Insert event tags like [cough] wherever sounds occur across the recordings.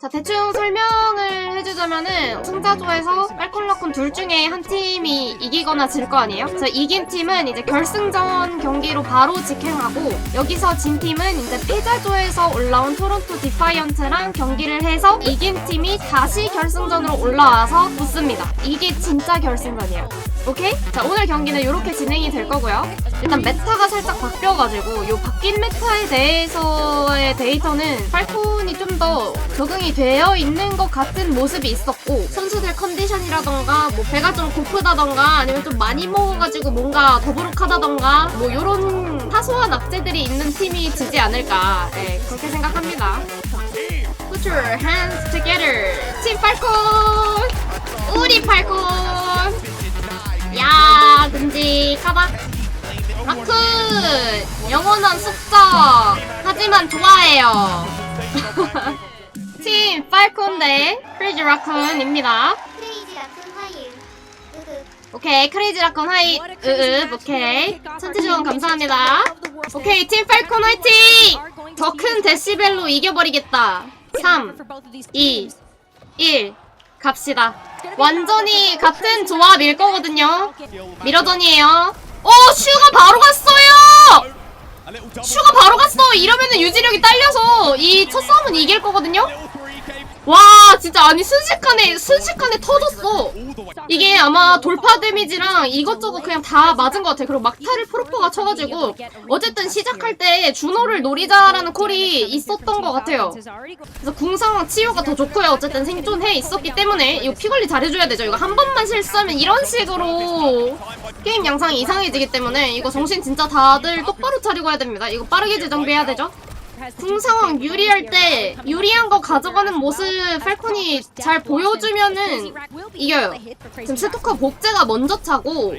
자, 대충 설명을 해주자면은 승자조에서 빨콜라콘 둘 중에 한 팀이 이기거나 질 거 아니에요? 자, 이긴 팀은 이제 결승전 경기로 바로 직행하고 여기서 진 팀은 이제 패자조에서 올라온 토론토 디파이언트랑 경기를 해서 이긴 팀이 다시 결승전으로 올라와서 붙습니다. 이게 진짜 결승전이에요. 오케이? 자, 오늘 경기는 이렇게 진행이 될 거고요. 일단 메타가 살짝 바뀌어가지고 요 바뀐 메타에 대해서의 데이터는 팔콘이 좀 더 적응이 되어 있는 것 같은 모습 이 있었고 선수들 컨디션이라던가 뭐 배가 좀 고프다던가 아니면 좀 많이 먹어가지고 뭔가 더부룩하다던가 뭐 요런 사소한 악재들이 있는 팀이 지지 않을까 네, 그렇게 생각합니다. Put your hands together. 팀 팔콘! 우리 팔콘! 야, 끔찍하다. 아크! 영원한 숙적! 하지만 좋아해요. [laughs] 팀 팔콘 대 크레이지 라쿤입니다. 크레이지 라쿤 하이유 으흐 오케이, 크레이지 라쿤 하이, 으으, 오케이. 천지 지원 감사합니다. 오케이, 팀 팔콘 화이팅! 더 큰 데시벨로 이겨버리겠다. 3, 2, 1, 갑시다. 완전히 같은 조합일 거거든요. 미러전이에요. 오, 슈가 바로 갔어요! 슈가 바로 갔어! 이러면은 유지력이 딸려서 이 첫 싸움은 이길 거거든요? 와, 진짜 아니 순식간에, 순식간에 터졌어. 이게 아마 돌파 데미지랑 이것저것 그냥 다 맞은 것 같아. 그리고 막타를 프로퍼가 쳐가지고 어쨌든 시작할 때 준호를 노리자라는 콜이 있었던 것 같아요. 그래서 궁상황 치유가 더 좋고요. 어쨌든 생존해 있었기 때문에 이거 피 관리 잘해줘야 되죠. 이거 한 번만 실수하면 이런 식으로 게임 양상이 이상해지기 때문에 이거 정신 진짜 다들 똑바로 차리고 해야 됩니다. 이거 빠르게 재정비해야 되죠. 궁 상황 유리할 때 유리한 거 가져가는 모습 팔콘이 잘 보여주면은 이겨요. 지금 스토커 복제가 먼저 차고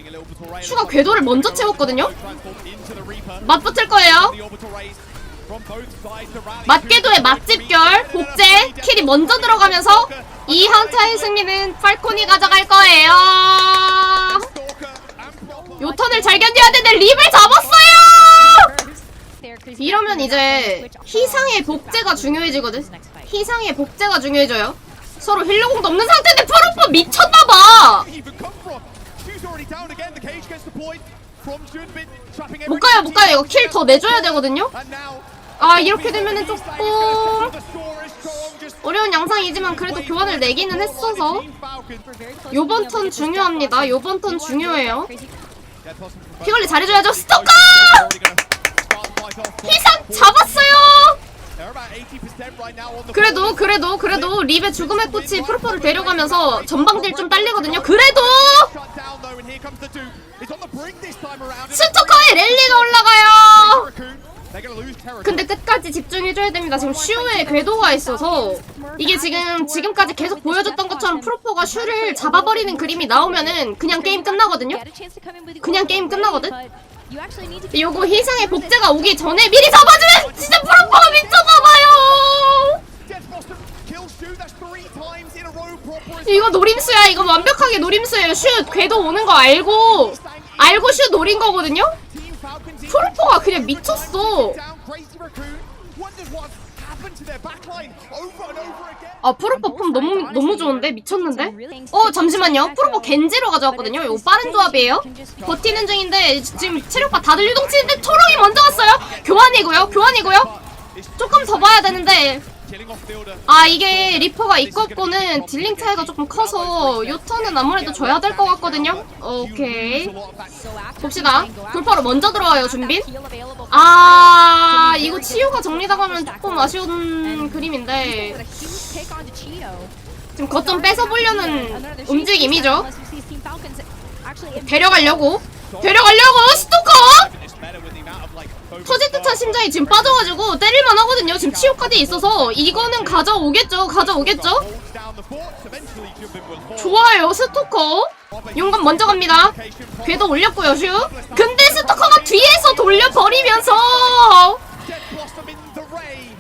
슈가 궤도를 먼저 채웠거든요. 맞붙을 거예요. 맞궤도의 맛집결 복제 킬이 먼저 들어가면서 이 한타의 승리는 팔콘이 가져갈 거예요. 요 턴을 잘 견뎌야 되는데 립을 잡았어요. 이러면 이제 희상의 복제가 중요해지거든. 희상의 복제가 중요해져요. 서로 힐러공도 없는 상태인데 프로포 미쳤나봐. 못 가요, 못 가요. 이거 킬 더 내줘야 되거든요. 아 이렇게 되면은 조금 어려운 양상이지만 그래도 교환을 내기는 했어서 요번 턴 중요합니다. 요번 턴 중요해요. 피 관리 잘해줘야죠. 스토커! 희상 잡았어요. 그래도 그래도 그래도 립의 죽음의 꽃이 프로포를 데려가면서 전방딜 좀 딸리거든요. 그래도 스토커의 랠리가 올라가요. 근데 끝까지 집중해줘야 됩니다. 지금 슈에 궤도가 있어서 이게 지금 지금까지 계속 보여줬던 것처럼 프로포가 슈를 잡아버리는 그림이 나오면은 그냥 게임 끝나거든요. 그냥 게임 끝나거든. 요거 희상의 복제가 오기 전에 미리 잡아주면 진짜 프로포가 미쳤나봐요. 이거 노림수야. 이거 완벽하게 노림수예요. 슛 궤도 오는 거 알고 알고 슛 노린 거거든요. 프로포가 그냥 미쳤어. 아 프로포 폼 너무 너무 좋은데 미쳤는데? 어 잠시만요. 프로포 겐지로 가져왔거든요. 이거 빠른 조합이에요. 버티는 중인데 지금 체력바 다들 유동치는데 초롱이 먼저 왔어요. 교환이고요. 교환이고요. 조금 더 봐야 되는데 아 이게 리퍼가 있었고는 딜링 차이가 조금 커서 요 턴은 아무래도 줘야 될 것 같거든요. 오케이 봅시다. 돌파로 먼저 들어와요 준비. 아 이거 치유가 정리당하면 조금 아쉬운 그림인데 지금 거점 뺏어보려는 움직임이죠. 데려가려고 데려가려고 스토커 터질 듯한 심장이 지금 빠져가지고 때릴만 하거든요. 지금 치유 카드 있어서 이거는 가져오겠죠. 가져오겠죠. 좋아요 스토커 용감 먼저 갑니다. 궤도 올렸고요 슈. 근데 스토커가 뒤에서 돌려버리면서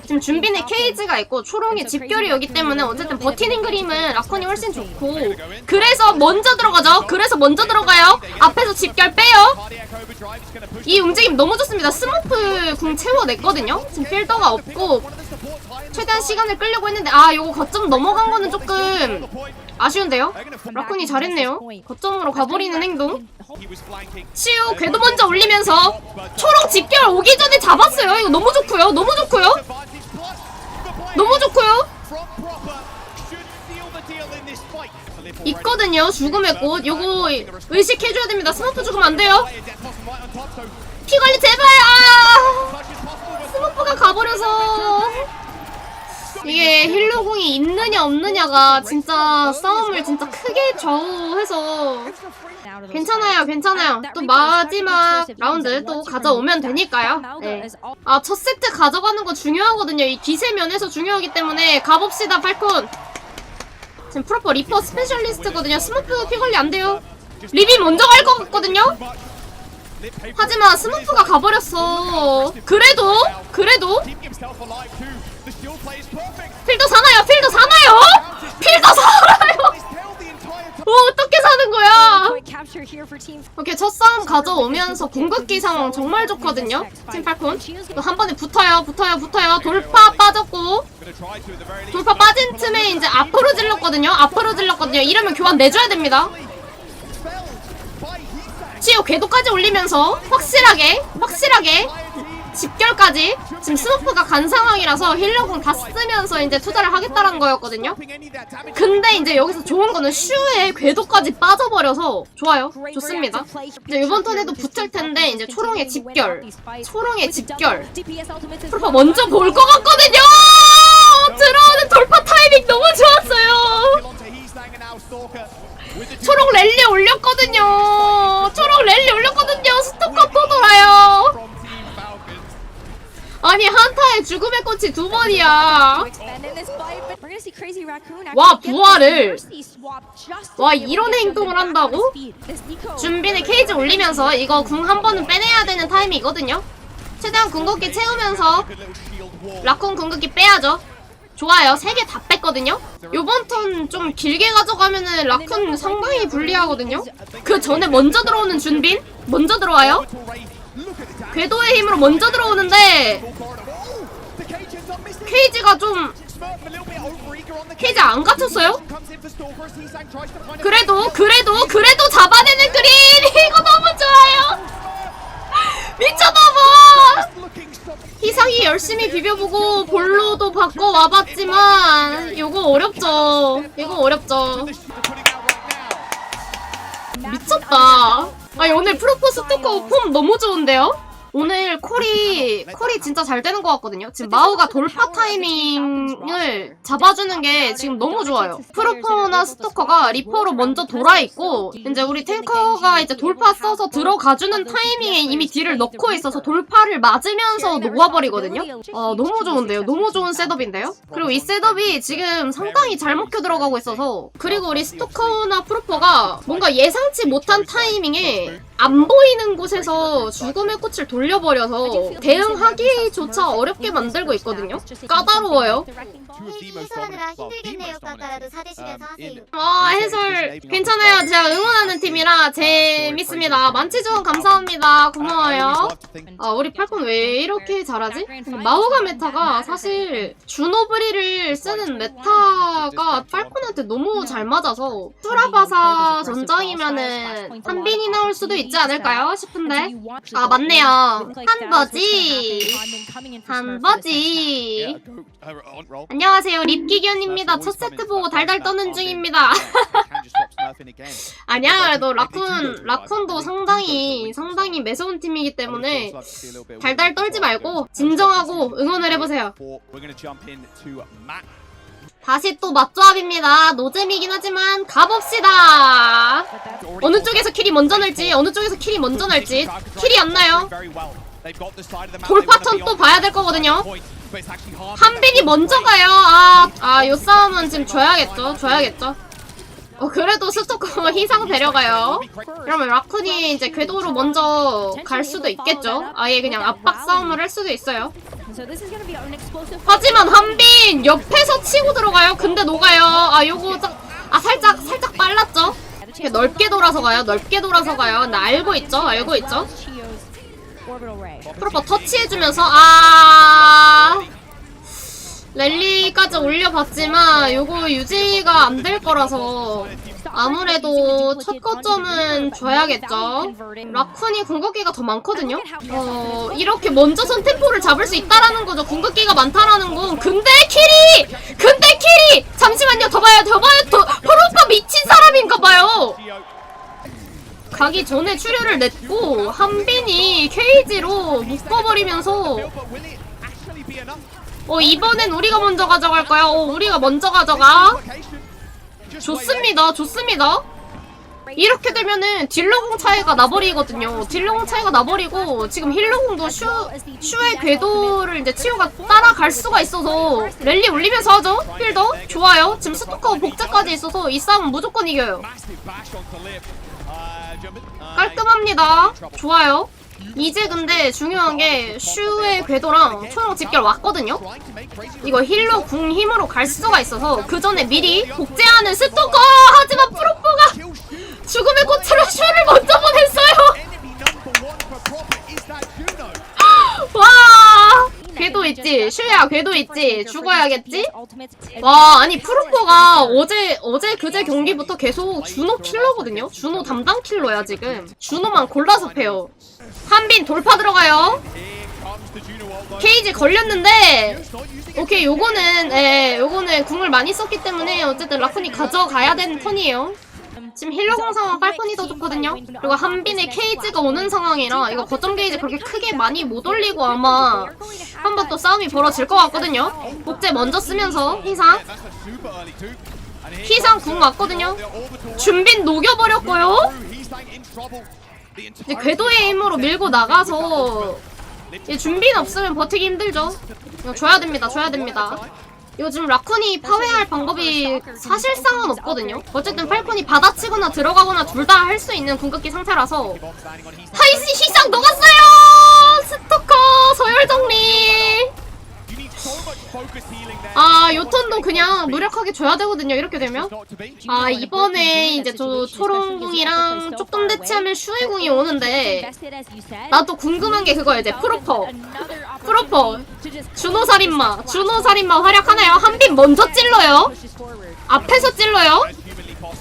지금 준비는 케이지가 있고 초롱이 집결이 오기 때문에 어쨌든 버티는 그림은 라콘이 훨씬 좋고 그래서 먼저 들어가죠. 그래서 먼저 들어가요. 앞에서 집결 빼요. 이 움직임 너무 좋습니다. 스머프 궁 채워냈거든요. 지금 필더가 없고 최대한 시간을 끌려고 했는데 아 요거 거점 넘어간 거는 조금 아쉬운데요. 라쿤이 잘했네요. 거점으로 가버리는 행동. 치유 궤도 먼저 올리면서 초록 집결 오기 전에 잡았어요. 이거 너무 좋고요. 너무 좋고요. 너무 좋고요. 있거든요. 죽음의 꽃. 요거 의식해줘야 됩니다. 스머프 죽으면 안 돼요. 피 관리 제발. 아 스머프가 가버려서 이게 힐러공이 있느냐 없느냐가 진짜 싸움을 진짜 크게 좌우해서 괜찮아요, 괜찮아요. 또 마지막 라운드 또 가져오면 되니까요. 네. 아, 첫 세트 가져가는 거 중요하거든요. 이 기세 면에서 중요하기 때문에 가봅시다, 팔콘. 지금 프로퍼 리퍼 스페셜리스트거든요. 스머프 피 관리 안 돼요. 리비 먼저 갈 것 같거든요. 하지만 스머프가 가버렸어. 그래도, 그래도 필더 사나요? 필더 사나요? 오케이 첫 싸움 가져오면서 궁극기 상황 정말 좋거든요. 팀 팔콘 또한 번에 붙어요, 붙어요, 붙어요. 돌파 빠졌고 돌파 빠진 틈에 이제 앞으로 질렀거든요. 앞으로 질렀거든요. 이러면 교환 내줘야 됩니다. 치유 궤도까지 올리면서 확실하게, 확실하게 집결까지 지금 스머프가 간 상황이라서 힐러공 다 쓰면서 이제 투자를 하겠다는 거였거든요. 근데 이제 여기서 좋은 거는 슈에 궤도까지 빠져버려서 좋아요. 좋습니다. 이제 이번 턴에도 붙을 텐데 이제 초롱의 집결, 초롱의 집결. 프로파 먼저 볼 것 같거든요. 들어오는 돌파 타이밍 너무 좋았어요. 초록 랠리 올렸거든요. 초록 랠리 아니 한타에 죽음의 꽃이 두 번이야. 와, 부활을. 와, 이런 행동을 한다고? 준비는 케이지 올리면서 이거 궁 한 번은 빼내야 되는 타임이거든요. 최대한 궁극기 채우면서 라콘 궁극기 빼야죠. 좋아요. 세 개 다 뺐거든요. 요번 턴 좀 길게 가져가면은 라쿤 상당히 불리하거든요. 그 전에 먼저 들어오는 준빈? 먼저 들어와요. 궤도의 힘으로 먼저 들어오는데 케이지가 좀 케이지 안 갇혔어요? 그래도 그래도 그래도 잡아내는 그린 [laughs] 이거 너무 좋아요. [laughs] 미쳤나봐. 희상이 열심히 비벼보고 볼로도 바꿔 와봤지만 이거 어렵죠. 이거 어렵죠. 미쳤다. 아니 오늘 프로포 스토커 폼 너무 좋은데요? 오늘 콜이 콜이 진짜 잘 되는 것 같거든요. 지금 마우가 돌파 타이밍을 잡아주는 게 지금 너무 좋아요. 프로포나 스토커가 리퍼로 먼저 돌아 있고 이제 우리 탱커가 이제 돌파 써서 들어가주는 타이밍에 이미 딜을 넣고 있어서 돌파를 맞으면서 녹아버리거든요. 어 너무 좋은데요. 너무 좋은 셋업인데요. 그리고 이 셋업이 지금 상당히 잘 먹혀 들어가고 있어서 그리고 우리 스토커나 프로퍼가 뭔가 예상치 못한 타이밍에 안 보이는 곳에서 죽음의 꽃을 돌려버려서 대응하기조차 어렵게 만들고 있거든요. 까다로워요. 해설하느라 힘들겠네요. 까까라도 사드시면서 하세요. 아 해설 괜찮아요. 제가 응원하는 팀이라 재밌습니다. 만치즈원 감사합니다. 고마워요. 아 우리 팔콘 왜 이렇게 잘하지? 마오가 메타가 사실 주노브리를 쓰는 메타가 팔콘한테 너무 잘 맞아서 투라바사 전장이면은 한빈이 나올 수도 있지 않을까요? 싶은데. 아 맞네요. 한버지. 한버지. 안녕하세요 립기견입니다. 첫 세트 보고 달달 떠는 중입니다. [laughs] 아니야 그래도 라쿤 라쿤도 상당히 상당히 매서운 팀이기 때문에 달달 떨지 말고 진정하고 응원을 해보세요 다시 또 맞조합입니다. 노잼이긴 하지만 가봅시다. 어느 쪽에서 킬이 먼저 날지 어느 쪽에서 킬이 먼저 날지 킬이 안 나요. 돌파턴 또 봐야 될 거거든요. 한빈이 먼저 가요. 아, 아, 요 싸움은 지금 줘야겠죠 줘야겠죠 어, 그래도 스토커 희상 [laughs] 데려가요. 그러면 라쿤이 이제 궤도로 먼저 갈 수도 있겠죠. 아예 그냥 압박 싸움을 할 수도 있어요. 하지만 한빈 옆에서 치고 들어가요. 근데 녹아요. 아 요거 자- 아 살짝 살짝 빨랐죠. 이렇게 넓게 돌아서 가요. 넓게 돌아서 가요. 나 알고 있죠. 알고 있죠. 프로퍼 터치해주면서 아 랠리까지 올려봤지만 요거 유지가 안 될 거라서 아무래도 첫 거점은 줘야겠죠. 라쿤이 궁극기가 더 많거든요. 어 이렇게 먼저 선 템포를 잡을 수 있다라는 거죠. 궁극기가 많다라는 건. 근데 키리, 근데 키리. 잠시만요. 더 봐요. 더 봐요. 더 프로퍼 미친 사람인가 봐요. 가기 전에 출혈을 냈고 한빈이 케이지로 묶어버리면서 어 이번엔 우리가 먼저 가져갈 거야. 어 우리가 먼저 가져가. 좋습니다. 좋습니다. 이렇게 되면은 딜러공 차이가 나버리거든요. 딜러공 차이가 나버리고 지금 힐러공도 슈 슈의 궤도를 이제 치유가 따라갈 수가 있어서 랠리 올리면서 하죠. 필더 좋아요. 지금 스토커 복제까지 있어서 이 싸움은 무조건 이겨요. 깔끔합니다. 좋아요. 이제 근데 중요한 게 슈의 궤도랑 초록 집결 왔거든요. 이거 힐러 궁 힘으로 갈 수가 있어서 그 전에 미리 복제하는 스토커 하지만 프로포가 죽음의 꽃으로 슈를 먼저 보냈어요. 와 궤도 있지. 슈야 궤도 있지. 죽어야겠지? 와 아니 프로포가 어제 어제 그제 경기부터 계속 준호 킬러거든요? 준호 담당 킬러야 지금. 준호만 골라서 패요. 한빈 돌파 들어가요. 케이지 걸렸는데 오케이 요거는 예 요거는 궁을 많이 썼기 때문에 어쨌든 라쿤이 가져가야 되는 턴이에요 지금 힐러 공 상황 빨폰이 더 좋거든요. 그리고 한빈의 케이지가 오는 상황이라 이거 거점 게이지 그렇게 크게 많이 못 올리고 아마 한 번 또 싸움이 벌어질 것 같거든요. 복제 먼저 쓰면서 희상 희상 궁 왔거든요. 준빈 녹여버렸고요. 이제 궤도의 힘으로 밀고 나가서 이 준비는 없으면 버티기 힘들죠. 이거 줘야 됩니다. 줘야 됩니다. 요즘 라쿤이 파괴할 방법이 사실상은 없거든요. 어쨌든 팔콘이 받아치거나 들어가거나 둘 다 할 수 있는 궁극기 상태라서 하이스 희상 녹았어요! 스토커 서열 정리! 아, 요 턴도 그냥 무력하게 줘야 되거든요, 이렇게 되면. 아, 이번에 이제 저 초롱궁이랑 조금 대치하면 슈이궁이 오는데 나도 궁금한 게 그거야, 이제 프로퍼. 프로퍼. 준호 살인마. 준호 살인마 활약하나요? 한 빈 먼저 찔러요. 앞에서 찔러요.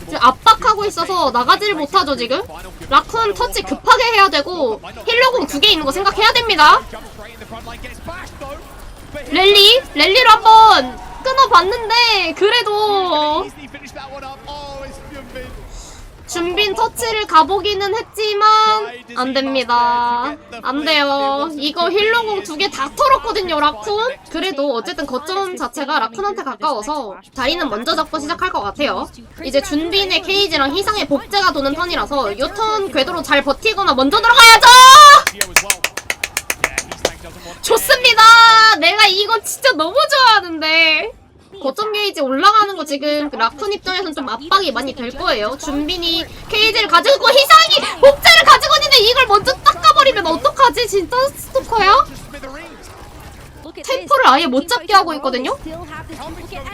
지금 압박하고 있어서 나가지를 못하죠, 지금. 라쿤 터치 급하게 해야 되고 힐러공 두 개 있는 거 생각해야 됩니다. 랠리? 랠리로 한번 끊어봤는데 그래도 준빈 터치를 가보기는 했지만 안 됩니다. 안 돼요. 이거 힐러공 두 개 다 털었거든요, 라쿤. 그래도 어쨌든 거점 자체가 라쿤한테 가까워서 자리는 먼저 잡고 시작할 것 같아요. 이제 준빈의 케이지랑 희상의 복제가 도는 턴이라서 요턴 궤도로 잘 버티거나 먼저 들어가야죠! 좋습니다. 내가 이거 진짜 너무 좋아하는데. 거점 게이지 올라가는 거 지금 그 라쿤 입장에서는 좀 압박이 많이 될 거예요. 준빈이 케이지를 가지고 있고 희상이 복제를 가지고 있는데 이걸 먼저 닦아버리면 어떡하지? 진짜 스토커야? 템포를 아예 못 잡게 하고 있거든요?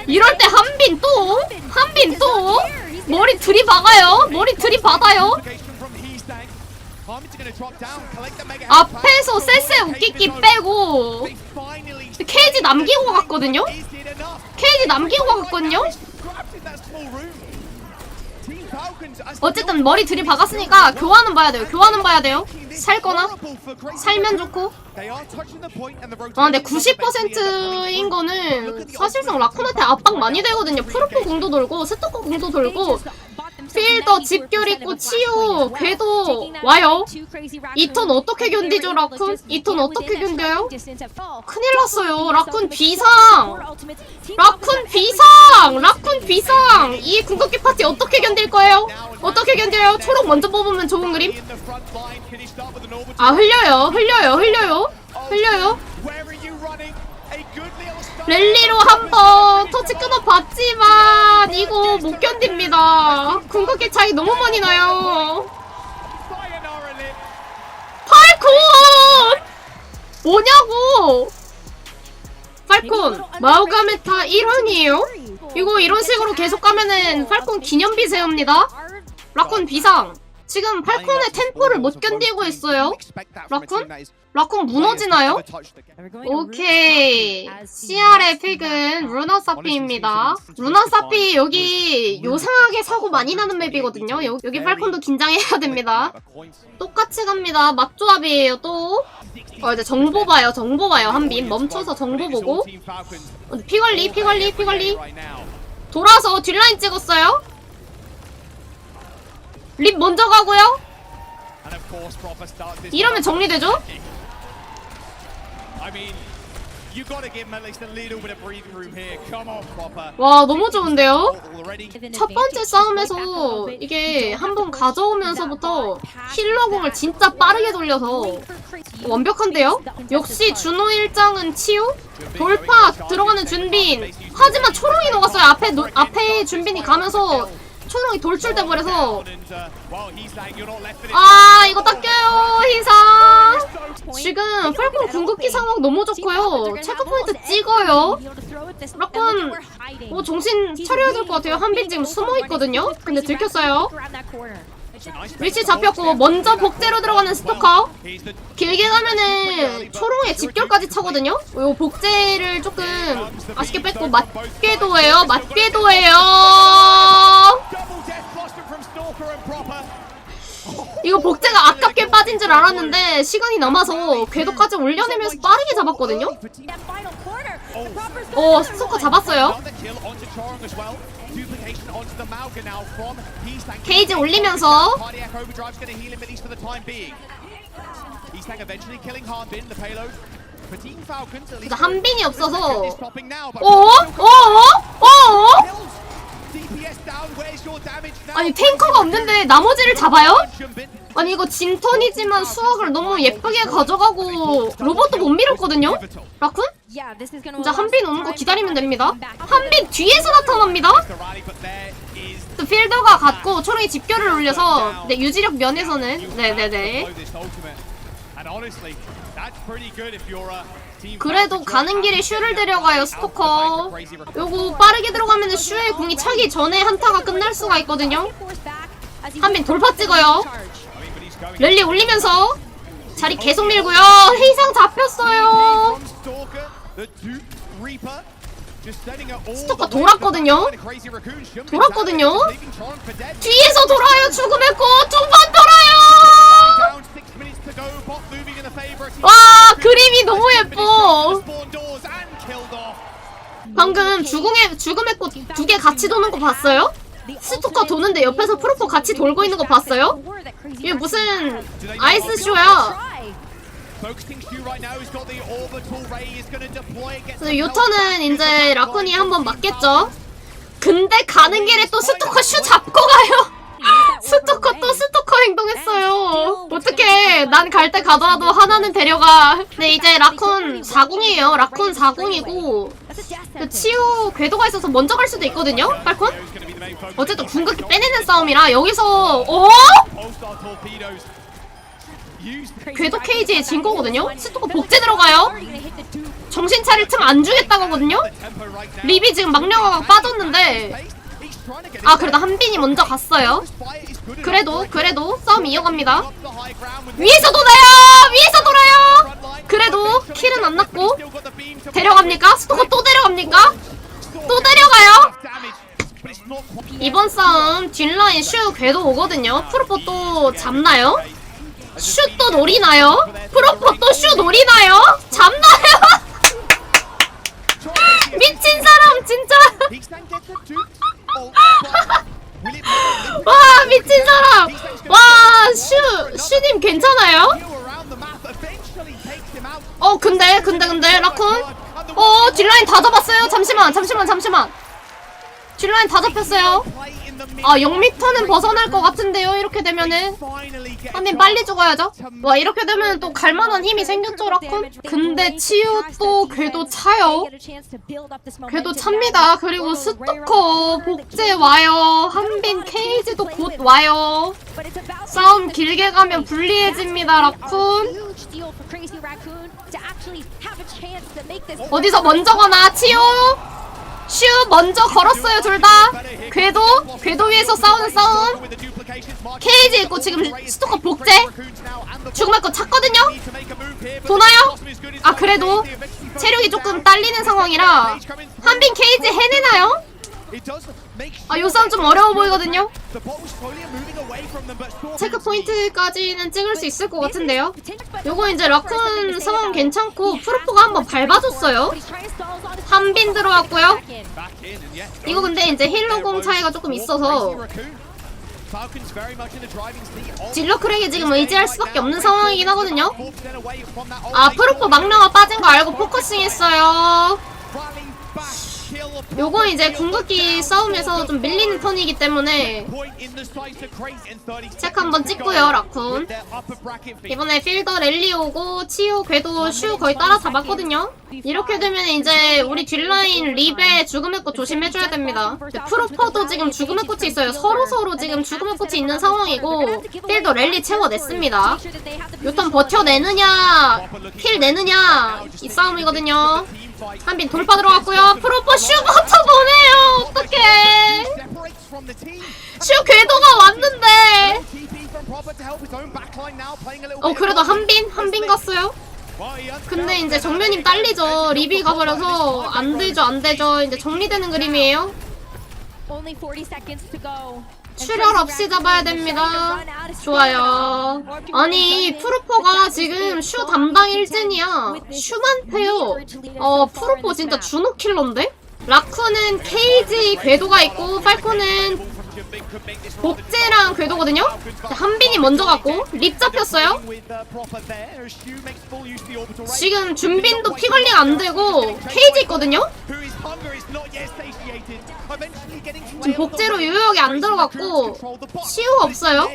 이럴 때 한빈 또? 한빈 또? 머리 들이박아요? 머리 들이받아요? 앞에서 쎄쎄 웃기기 빼고 케이지 남기고 갔거든요? 케이지 남기고 갔거든요? 어쨌든 머리 들이박았으니까 교환은 봐야 돼요. 교환은 봐야 돼요. 살거나 살면 좋고. 아 근데 90%인 거는 사실상 라쿤한테 압박 많이 되거든요. 프로포 공도 돌고 스토커 공도 돌고 필더 집결 있고 치유 궤도 와요. 이 턴 어떻게 견디죠 라쿤? 이 턴 어떻게 견뎌요? 큰일 났어요. 라쿤 비상. 라쿤 비상. 라쿤 비상. 이 궁극기 파티 어떻게 견딜 거예요? 어떻게 견뎌요? 초록 먼저 뽑으면 좋은 그림. 아 흘려요. 흘려요. 흘려요. 흘려요. 랠리로 한번 터치 끊어봤지만 이거 못 견딥니다. 궁극기 차이 너무 많이 나요. 팔콘! 뭐냐고! 팔콘, 마우가메타 1원이에요? 이거 이런 식으로 계속 가면은 팔콘 기념비 세웁니다. 라콘 비상. 지금 팔콘의 템포를 못 견디고 있어요. 라쿤? 라콘 무너지나요? 오케이. CR의 픽은 루나사피입니다. 루나사피 여기 요상하게 사고 많이 나는 맵이거든요. 여, 여기 팔콘도 긴장해야 됩니다. 똑같이 갑니다. 맛조합이에요 또. 어 이제 정보 봐요. 정보 봐요. 한빈 멈춰서 정보 보고. 어, 피 관리, 피 관리, 피 관리. 돌아서 뒷라인 찍었어요. 립 먼저 가고요. 이러면 정리되죠? 와 너무 좋은데요? 첫 번째 싸움에서 이게 한 번 가져오면서부터 힐러 공을 진짜 빠르게 돌려서 완벽한데요? 역시 준호 일장은 치유? 돌파 들어가는 준빈 하지만 초롱이 녹았어요 앞에 노, 앞에 준빈이 가면서 초롱이 돌출돼 버려서. 아 이거 닦여요 희상 지금 falcon 궁극기 상황 너무 좋고요. 체크포인트 찍어요. 라콘 뭐 정신 차려야 될 것 같아요. 한빈 지금 숨어있거든요. 근데 들켰어요 위치 잡혔고 먼저 복제로 들어가는 스토커. 길게 가면은 초롱에 집결까지 차거든요? 요 복제를 조금 아쉽게 뺐고 맞궤도 해요 맞궤도 해요. 이거 복제가 아깝게 빠진 줄 알았는데 시간이 남아서 궤도까지 올려내면서 빠르게 잡았거든요? 어 스토커 잡았어요 게이지 올리면서 그래서 한빈이 없어서 어어? 어어? 어어? 아니 탱커가 없는데 나머지를 잡아요? 아니 이거 진턴이지만 수학을 너무 예쁘게 가져가고 로봇도 못 밀었거든요? 라쿤? 진짜 한빈 오는 거 기다리면 됩니다. 한빈 뒤에서 나타납니다? 또 필더가 갔고 초롱이 집결을 올려서 네, 유지력 면에서는 네네네. 그래도 가는 길에 슈를 데려가요 스토커. 요거 빠르게 들어가면 슈의 궁이 차기 전에 한타가 끝날 수가 있거든요. 한빈 돌파 찍어요. 랠리 올리면서 자리 계속 밀고요. 회의상 잡혔어요 스토커 돌았거든요. 돌았거든요. 뒤에서 돌아요 죽음의 꽃두 번 돌아요! 와 그림이 너무 예뻐. 방금 죽음의 죽음의 꽃 두 개 같이 도는 거 봤어요? 스토커 도는데 옆에서 프로포 같이 돌고 있는 거 봤어요? 이게 무슨 아이스 쇼야 그래서 요터는 이제 라쿤이 한번 맞겠죠? 근데 가는 길에 또 스토커 슈 잡고 가요. [laughs] 스토커 또 스토커 행동했어요. 어떡해. 난 갈 때 가더라도 하나는 데려가. 근데 이제 라쿤 4궁이에요. 라쿤 4궁이고 그 치유 궤도가 있어서 먼저 갈 수도 있거든요 빨콘? 어쨌든 궁극기 빼내는 싸움이라 여기서 어? 궤도 케이지에 진 거거든요? 스토커 복제 들어가요? 정신 차릴 틈 안 주겠다거든요? 립이 지금 망령화가 빠졌는데. 아 그래도 한빈이 먼저 갔어요. 그래도 그래도 싸움 이어갑니다. 위에서 돌아요! 위에서 돌아요! 그래도 킬은 안 났고. 데려갑니까? 스토커 또 데려갑니까? 또 데려가요? 이번 싸움 뒷라인 슈 궤도 오거든요. 프로포 또 잡나요? 슈또 노리나요? 프로포 또슈 노리나요? 잡나요? [laughs] 미친 사람 진짜 [laughs] 와 미친 사람 와슈 슈님 괜찮아요? 어 근데 근데 근데 라쿤 어 뒷라인 다 잡았어요 잠시만 잠시만 잠시만 뒷라인 다 잡혔어요 아 0m는 벗어날 것 같은데요 이렇게 되면은. 한빈 빨리 죽어야죠. 와 이렇게 되면 또 갈만한 힘이 생겼죠 라쿤? 근데 치유 또 궤도 차요. 궤도 찹니다. 그리고 스토커 복제 와요. 한빈 케이지도 곧 와요. 싸움 길게 가면 불리해집니다 라쿤. 어디서 먼저 거나? 치유 슈 먼저 걸었어요 둘 다. 궤도 궤도 위에서 싸우는 싸움. 케이지 있고 지금 스토커 복제? 죽음의 거 찼거든요? 도나요? 아 그래도 체력이 조금 딸리는 상황이라. 한빈 케이지 해내나요? 아 요 싸움 좀 어려워 보이거든요? 체크 포인트까지는 찍을 수 있을 것 같은데요. 요거 이제 라쿤 상황 괜찮고 프로포가 한번 밟아줬어요. 한빈 들어왔고요. 이거 근데 이제 힐러공 차이가 조금 있어서 질러 크랙이 지금 의지할 수밖에 없는 상황이긴 하거든요. 아 프로포 망령아 빠진 거 알고 포커싱 했어요 요건 이제 궁극기 싸움에서 좀 밀리는 턴이기 때문에 체크 한번 찍고요 라쿤. 이번에 필더 랠리 오고 치유 궤도 슈 거의 따라 잡았거든요. 이렇게 되면 이제 우리 뒷라인 립에 죽음의 꽃 조심해줘야 됩니다. 프로퍼도 지금 죽음의 꽃이 있어요. 서로서로 지금 죽음의 꽃이 있는 상황이고 필더 랠리 채워냈습니다. 요턴 버텨내느냐 킬 내느냐 이 싸움이거든요 한빈 돌파 들어갔고요. 프로퍼 슈 버텨보네요. 어떡해. 슈 궤도가 왔는데. 어 그래도 한빈 한빈 갔어요? 근데 이제 정면님 딸리죠. 리비 가버려서 안 되죠 안 되죠. 이제 정리되는 그림이에요 출혈 없이 잡아야 됩니다. 좋아요. 아니 프로포가 지금 슈 담당 일진이야. 슈만 패요. 어 프로포 진짜 준호 킬러인데? 라쿠는 케이지 궤도가 있고 팔코는 복제랑 궤도거든요? 한빈이 먼저 갔고 립 잡혔어요? 지금 준빈도 피 관리가 안 되고 케이지 있거든요? 지금 복제로 유효하게 안 들어갔고 치유가 없어요?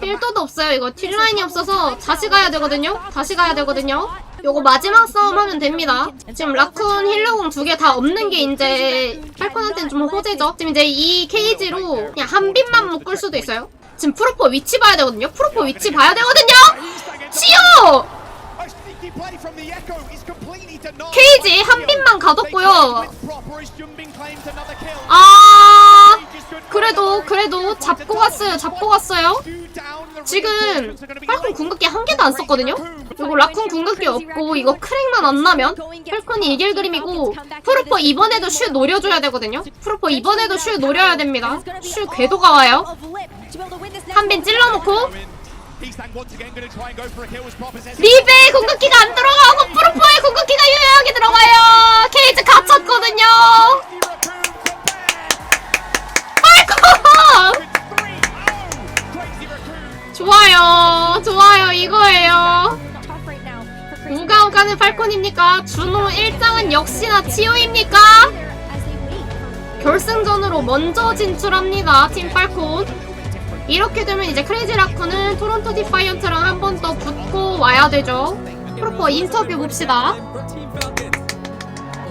필도도 없어요? 이거 틸라인이 없어서 다시 가야 되거든요? 다시 가야 되거든요 요거 마지막 싸움 하면 됩니다. 지금 라쿤 힐러공 두 개 다 없는 게 이제 팔콘한테는 좀 호재죠. 지금 이제 이 케이지로 그냥 한 빈만 묶을 수도 있어요. 지금 프로포 위치 봐야 되거든요. 프로포 위치 봐야 되거든요. 치유 케이지 한 빈만 가뒀고요. 아 그래도 그래도 잡고 갔어요 잡고 갔어요. 지금 팔콘 궁극기 한 개도 안 썼거든요? 요거 라쿤 궁극기 없고 이거 크랙만 안 나면 팔콘이 이길 그림이고 프로포 이번에도 슈 노려줘야 되거든요? 프로포 이번에도 슈 노려야 됩니다. 슈 궤도가 와요. 한 빈 찔러놓고 리베의 궁극기가 안 들어가고 프로포의 궁극기가 유효하게 들어가요. 케이지 갇혔거든요 좋아요. 좋아요 이거예요. 우가우 가는 팔콘입니까? 준호 1장은 역시나 치유입니까? 결승전으로 먼저 진출합니다 팀 팔콘. 이렇게 되면 이제 크레이지 라쿠는 토론토 디파이언트랑 한 번 더 붙고 와야 되죠. 프로퍼 인터뷰 봅시다.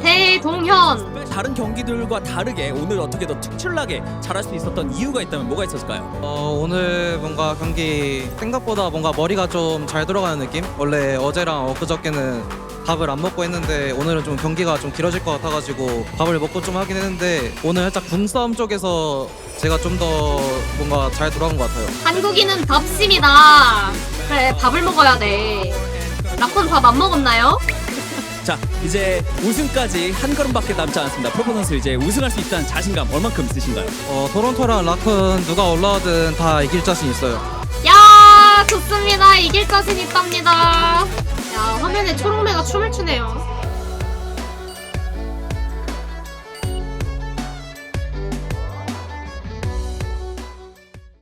대동현 다른 경기들과 다르게 오늘 어떻게 더 특출나게 잘할 수 있었던 이유가 있다면 뭐가 있었을까요? 어, 오늘 뭔가 경기 생각보다 뭔가 머리가 좀 잘 돌아가는 느낌? 원래 어제랑 엊그저께는 밥을 안 먹고 했는데 오늘은 좀 경기가 좀 길어질 것 같아가지고 밥을 먹고 좀 하긴 했는데 오늘 살짝 궁싸움 쪽에서 제가 좀 더 뭔가 잘 돌아간 것 같아요. 한국인은 밥심이다 그래 밥을 먹어야 돼 라콘 밥 안 먹었나요? 자 이제 우승까지 한 걸음밖에 남지 않았습니다. 프로포 선수 이제 우승할 수 있다는 자신감 얼만큼 있으신가요? 어, 토론토랑 라쿤 누가 올라오든 다 이길 자신 있어요. 야 좋습니다 이길 자신 있답니다 야 화면에 초록매가 춤을 추네요